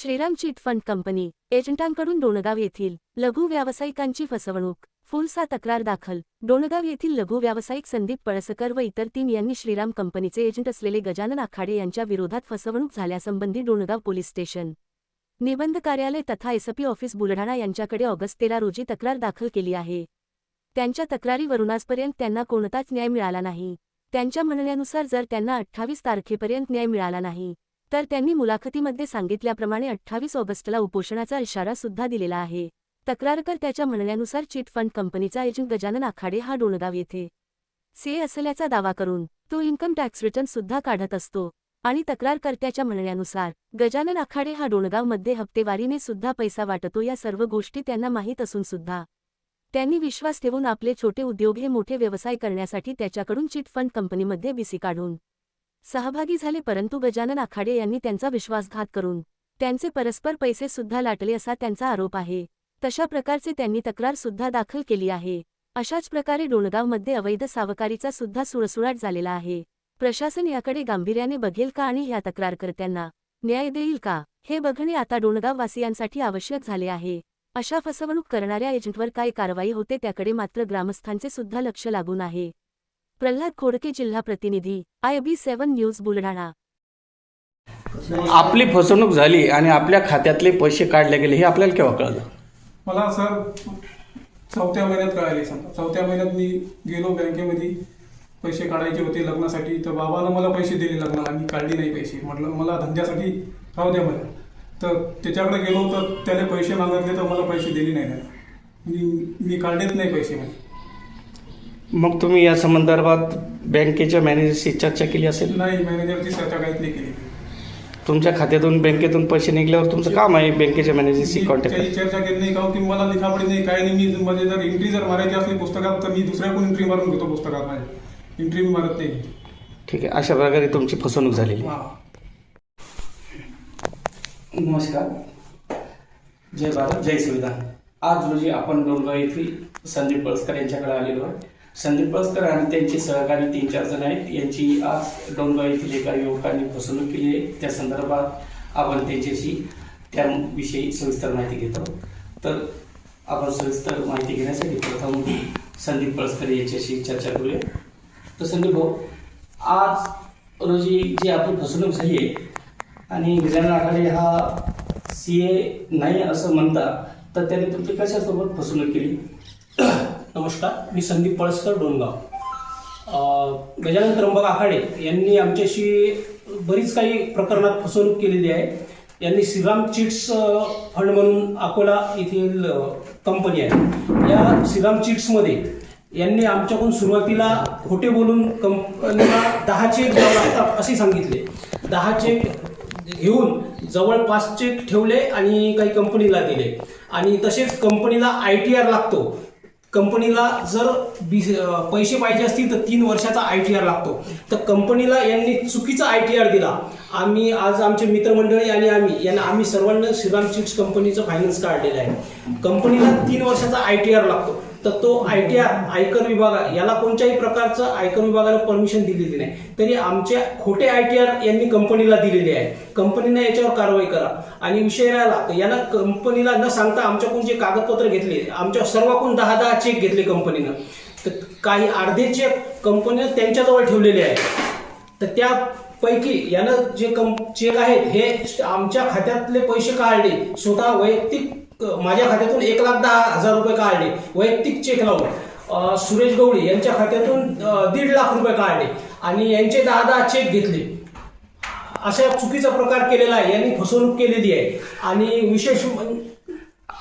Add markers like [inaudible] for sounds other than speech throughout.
Shriram chit fund company एजंटांकडून डोणगाव येथील लघु व्यावसायिकांची फसवणूक फुलसा तक्रार दाखल. डोणगाव येथील लघु व्यावसायिक संदीप पळसकर व इतर तीन यांनी श्रीराम कंपनीचे एजंट असलेले गजानन आखाडे यांच्या विरोधात फसवणूक झाल्यासंबंधी डोणगाव पोलीस स्टेशन निबंध कार्यालय तथा एसपी ऑफिस बुलढाणा यांच्याकडे ऑगस्ट तेरा रोजी तक्रार दाखल केली आहे. त्यांच्या तक्रारीवरून आजपर्यंत त्यांना कोणताच न्याय मिळाला नाही. त्यांच्या म्हणण्यानुसार जर त्यांना अठ्ठावीस तारखेपर्यंत न्याय मिळाला नाही तर त्यांनी मुलाखतीमध्ये सांगितल्याप्रमाणे अठ्ठावीस ऑगस्टला उपोषणाचा इशारा सुद्धा दिलेला आहे. तक्रारकर त्याच्या म्हणण्यानुसार चिट फंड कंपनीचा एजंट गजानन आखाडे हा डोणगाव येथे. सीए असल्याचा दावा करून तो इन्कम टॅक्स रिटर्न सुद्धा काढत असतो. आणि तक्रारकर्त्याच्या म्हणण्यानुसार गजानन आखाडे हा डोणगावमध्ये हप्तेवारीने सुद्धा पैसा वाटतो या सर्व गोष्टी त्यांना माहीत असून सुद्धा. त्यांनी विश्वास ठेवून आपले छोटे उद्योग हे मोठे व्यवसाय करण्यासाठी त्याच्याकडून चिट फंड कंपनीमध्ये बीसी काढून सहभागी झाले परंतु गजानन आखाडे यांनी त्यांचा विश्वासघात करून त्यांचे परस्पर पैसे सुद्धा लाटले असा त्यांचा आरोप आहे. तशा प्रकारचे त्यांनी तक्रार सुद्धा दाखल केली आहे. अशाच प्रकारे डोणगावमध्ये अवैध सावकारीचा सुद्धा सुळसुळाट झालेला आहे. प्रशासन याकडे गांभीर्याने बघेल का आणि ह्या तक्रारकर्त्यांना न्याय देईल का? हे बघणे आता डोणगाववासियांसाठी आवश्यक झाले आहे. अशा फसवणूक करणाऱ्या एजंटवर काय कारवाई होते त्याकडे मात्र ग्रामस्थांचे सुद्धा लक्ष लागून आहे. प्रल्हाद खोडके जिल्हा प्रतिनिधी I B seven news Buldhana. आपली फसवणूक झाली आणि आपल्या खात्यातले पैसे काढले गेले हे आपल्याला केव्हा कळलं? मला सर चौथ्या महिन्यात कळाले समजा. चौथ्या महिन्यात मी गेलो बँकेमध्ये पैसे काढायचे होते लग्नासाठी. तर बाबानं मला पैसे दिले लग्नाला मी काढले नाही पैसे. म्हटलं मला धंद्यासाठी राहू द्या मला तर त्याच्याकडे गेलो तर त्याने पैसे मागितले तर मला पैसे दिले नाही. त्याने मी मी काढलेच नाही पैसे. म्हणजे मग तुम्ही या संदर्भात बँकेच्या मॅनेजरशी चर्चा केली असेल? नाही मॅनेजरची चर्चा काहीच नाही केली. तुमच्या खात्यातून बँकेतून पैसे निघल्यावर तुमचं काम आहे बँकेच्या मॅनेजरशी कॉन्टॅक्ट काही चर्चा केली नाही का की मला लिखापडी नाही काय नाही. मी म्हणजे जर एंट्री जर मारायची असली पुस्तकात तर मी दुसऱ्याकडून एंट्री मारून घेतो पुस्तकात माझ्या. एंट्री मी मारत नाही. ठीक आहे अशा प्रकारे तुमची फसवणूक झालेली आहे. हा. नमस्कार. जय भारत जय संविधान आज रोजी आपण डोंगराव येथील संदीप पळसकर यांच्याकडे आलेलो आहे. संदीप भास्कर आणि त्यांचे सहकारी तीन चार जण आहेत. यांची आज डोंगराव येथील एका युवकांनी फसवणूक केली आहे. त्या संदर्भात आपण त्यांच्याशी त्याविषयी सविस्तर माहिती घेतो तर आपण सविस्तर माहिती घेण्यासाठी प्रथम संदीप पळसकर यांच्याशी चर्चा करूया. तर संदीप भाऊ आज रोजी जी आपली फसवणूक झाली आहे आणि गजानन आघाडी हा सी ए नाही असं म्हणता तर त्याने तुमची कशासोबत फसवणूक केली? नमस्कार मी संदीप पळसकर डोनगाव गजानन त्र्यंबक आखाडे यांनी आमच्याशी बरीच काही प्रकरणात फसवणूक केलेली आहे. यांनी श्रीराम चिट्स फंड म्हणून अकोला येथील कंपनी आहे. या श्रीराम चिट्समध्ये यांनी आमच्याकडून सुरुवातीला खोटे बोलून कंपनीला दहा चेक द्यावं लागतात असे सांगितले. दहा चेक घेऊन जवळपास चेक ठेवले आणि काही कंपनीला दिले. आणि तसेच कंपनीला आय टी आर लागतो. कंपनीला जर बी पैसे पाहिजे असतील तर तीन वर्षाचा आय टी आर लागतो. तर कंपनीला यांनी चुकीचा आय टी आर दिला. आम्ही आज आमचे मित्रमंडळी आणि आम्ही यांना आम्ही सर्वांना श्रीराम चिट्स कंपनीचं फायनान्स काढलेलं आहे. कंपनीला तीन वर्षाचा आय टी आर लागतो. तर तो आय टी आर आयकर विभाग याला कोणत्याही प्रकारचं आयकर विभागाला परमिशन दिलेली नाही. तरी आमचे खोटे आय टी आर यांनी कंपनीला दिलेले आहे. कंपनीने याच्यावर कारवाई करा. आणि विषय राहिला याला कंपनीला न सांगता आमच्याकडून जे कागदपत्र घेतले आमच्या सर्वाकडून दहा दहा चेक घेतले कंपनीनं. तर काही अर्धे चेक कंपनीनं त्यांच्याजवळ ठेवलेले आहे तर त्यापैकी यानं जे कम चेक आहेत हे आमच्या खात्यातले पैसे काढले. स्वतः वैयक्तिक माझ्या खात्यातून एक लाख दहा हजार रुपये काढले. वैयक्तिक चेक लावून. सुरेश गवळी यांच्या खात्यातून दीड लाख रुपये काढले. आणि यांचे दहा दहा चेक घेतले. अशा चुकीचा प्रकार केलेला आहे. यांनी फसवणूक केलेली आहे. आणि विशेष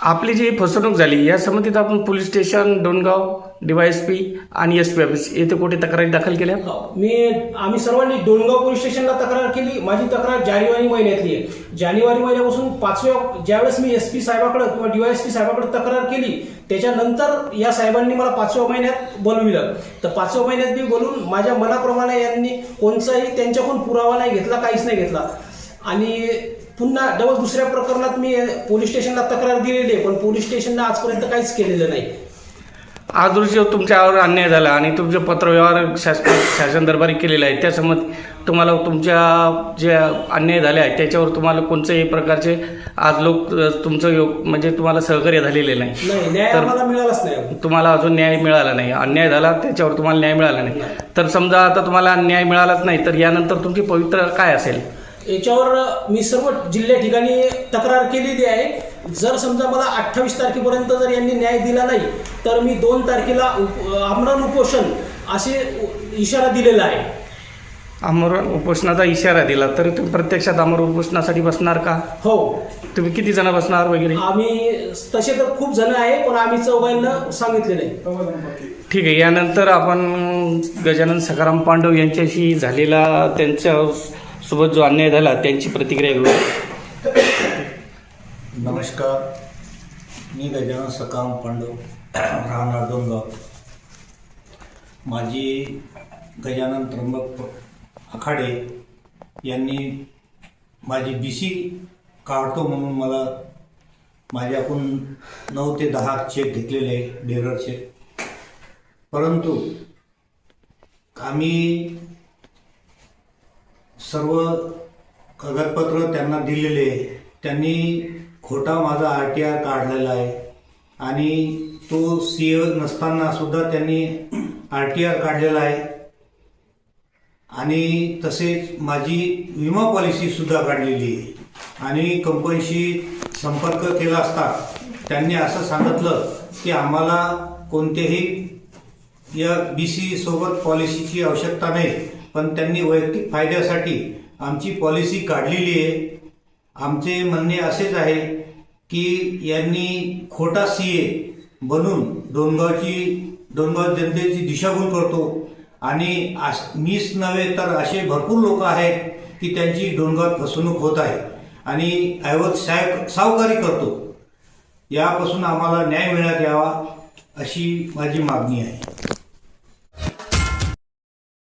आपली जी फसवणूक झाली या संबंधित आपण पोलीस स्टेशन डोणगाव डीवायएसपी आणि एस पी ऑफिस येथे कुठे तक्रारी दाखल केल्या? हो, मी आम्ही सर्वांनी डोणगाव पोलीस स्टेशनला तक्रार केली. माझी तक्रार जानेवारी महिन्यातली आहे. जानेवारी महिन्यापासून पाचव्या ज्यावेळेस मी एस पी साहेबाकडे किंवा डीवायएसपी साहेबाकडे तक्रार केली त्याच्यानंतर या साहेबांनी मला पाचव्या महिन्यात बोलविलं. तर पाचव्या महिन्यात मी बोलून माझ्या मनाप्रमाणे यांनी कोणताही त्यांच्याकडून पुरावा नाही घेतला काहीच नाही घेतला. आणि पुन्हा डबल दुसऱ्या प्रकरणात मी पोलीस स्टेशनला तक्रार दिलेली आहे पण पोलीस स्टेशनला आजपर्यंत काहीच केलेलं नाही. आज रोजी तुमच्यावर अन्याय झाला आणि तुमचे पत्रव्यवहार शासन शासन दरबारी केलेले आहे त्यासंबंध तुम्हाला तुमच्या जे अन्याय झाले आहे त्याच्यावर तुम्हाला कोणत्याही प्रकारचे आज लोक तुमचं योग म्हणजे तुम्हाला सहकार्य झालेले नाही. न्याय आम्हाला मिळालाच नाही. तुम्हाला अजून न्याय मिळाला नाही. अन्याय झाला त्याच्यावर तुम्हाला न्याय मिळाला नाही. तर समजा आता तुम्हाला न्याय मिळालाच नाही तर यानंतर तुमची पवित्र काय असेल? याच्यावर मी सर्व जिल्ह्या ठिकाणी तक्रार केलेली आहे. जर समजा मला अठ्ठावीस तारखेपर्यंत जर यांनी न्याय दिला नाही तर मी दोन तारखेला उप- आमरण उपोषण असे इशारा दिलेला आहे. अमर उपोषणाचा इशारा दिला तर तुम्ही प्रत्यक्षात अमर उपोषणासाठी बसणार का? हो. तुम्ही किती जण बसणार वगैरे? आम्ही तसे तर खूप जण आहे पण आम्ही चौघांना सांगितलेलं आहे तेव्हा जाऊन बाकी. ठीक आहे यानंतर आपण गजानन सखाराम पांडव यांच्याशी झालेला त्यांच्या सोबत जो अन्याय झाला त्यांची प्रतिक्रिया घेऊ. नमस्कार. मी गजानन सकाम पांडव राहणार डोंगाव. माझी गजानन त्र्यंबक आखाडे यांनी माझी बी सी काढतो म्हणून मला माझ्याकडून नऊ ते दहा चेक घेतलेले आहे बेरर चेक परंतु आम्ही सर्व कागदपत्र त्यांना दिलेले आहे. त्यांनी खोटा माझा आर टी आर काढलेला आहे. आणि तो सी ए नसताना सुद्धा त्यांनी [clears throat] आर टी आर काढलेला आहे. आणि तसेच माझी विमा पॉलिसीसुद्धा काढलेली आहे. आणि कंपनीशी संपर्क केला असता त्यांनी असं सांगितलं की आम्हाला कोणतेही या बी सी सोबत पॉलिसीची आवश्यकता नाही. पण त्यांनी वैयक्तिक फायद्यासाठी आमची पॉलिसी काढलेली आहे. आमचे म्हणणे असेच आहे की यांनी खोटा सी ए बनून डोनगावची डोनगाव जनतेची दिशाभूल करतो. आणि आस- मीच नव्हे तर असे भरपूर लोक आहेत की त्यांची डोनगावात फसवणूक होत आहे. आणि ऐवत साय सावकारी करतो. यापासून आम्हाला न्याय मिळण्यात यावा अशी माझी मागणी आहे.